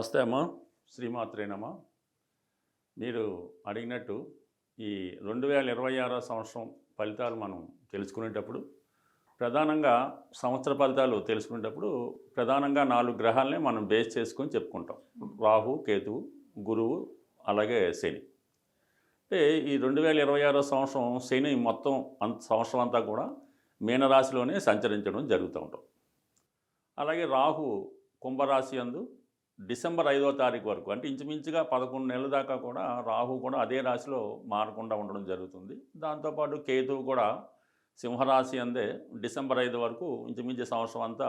నమస్తే అమ్మా శ్రీమాత్రేనమ్మ మీరు అడిగినట్టు ఈ రెండు వేల ఇరవై ఆరో సంవత్సరం ఫలితాలు మనం తెలుసుకునేటప్పుడు ప్రధానంగా సంవత్సర ఫలితాలు తెలుసుకునేటప్పుడు ప్రధానంగా నాలుగు గ్రహాలనే మనం బేస్ చేసుకొని చెప్పుకుంటాం. రాహు కేతువు గురువు అలాగే శని. అంటే ఈ రెండు వేల ఇరవై ఆరో సంవత్సరం శని మొత్తం అంత సంవత్సరం అంతా కూడా మీనరాశిలోనే సంచరించడం జరుగుతూ ఉంటాం. అలాగే రాహు కుంభరాశి అందు డిసెంబర్ ఐదో తారీఖు వరకు అంటే ఇంచుమించుగా పదకొండు నెలల దాకా కూడా రాహు కూడా అదే రాశిలో మారకుండా ఉండడం జరుగుతుంది. దాంతోపాటు కేతువు కూడా సింహరాశి అందే డిసెంబర్ ఐదు వరకు ఇంచుమించు సంవత్సరం అంతా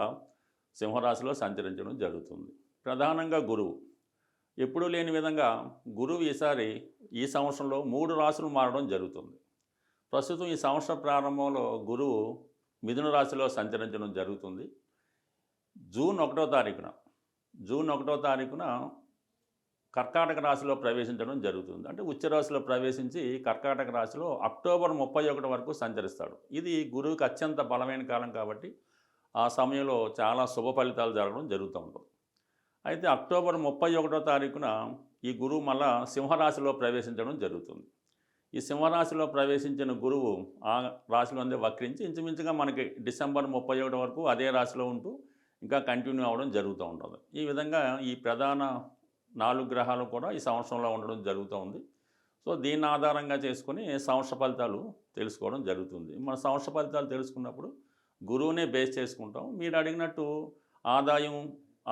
సింహరాశిలో సంచరించడం జరుగుతుంది. ప్రధానంగా గురువు. ఎప్పుడూ లేని విధంగా గురువు ఈసారి ఈ సంవత్సరంలో మూడు రాశులు మారడం జరుగుతుంది. ప్రస్తుతం ఈ సంవత్సర ప్రారంభంలో గురువు మిథున రాశిలో సంచరించడం జరుగుతుంది. జూన్ ఒకటో తారీఖున జూన్ ఒకటో తారీఖున కర్కాటక రాశిలో ప్రవేశించడం జరుగుతుంది. అంటే ఉచ్చ రాశిలో ప్రవేశించి కర్కాటక రాశిలో అక్టోబర్ ముప్పై ఒకటి వరకు సంచరిస్తాడు. ఇది గురువుకి అత్యంత బలమైన కాలం కాబట్టి ఆ సమయంలో చాలా శుభ ఫలితాలు జరగడం జరుగుతూ ఉంటుంది. అయితే అక్టోబర్ ముప్పై ఒకటో తారీఖున ఈ గురువు మళ్ళా సింహరాశిలో ప్రవేశించడం జరుగుతుంది. ఈ సింహరాశిలో ప్రవేశించిన గురువు ఆ రాశిలో వక్రించి ఇంచుమించుగా మనకి డిసెంబర్ ముప్పై ఒకటి వరకు అదే రాశిలో ఉంటూ ఇంకా కంటిన్యూ అవ్వడం జరుగుతూ ఉంటుంది. ఈ విధంగా ఈ ప్రధాన నాలుగు గ్రహాలు కూడా ఈ సంవత్సరంలో ఉండడం జరుగుతూ ఉంది. సో దీని ఆధారంగా చేసుకుని సంవత్సర ఫలితాలు తెలుసుకోవడం జరుగుతుంది. మన సంవత్సర ఫలితాలు తెలుసుకున్నప్పుడు గురువునే బేస్ చేసుకుంటాం. మీరు అడిగినట్టు ఆదాయం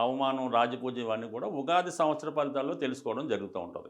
అవమానం రాజపూజ ఇవన్నీ కూడా ఉగాది సంవత్సర ఫలితాల్లో తెలుసుకోవడం జరుగుతూ ఉంటుంది.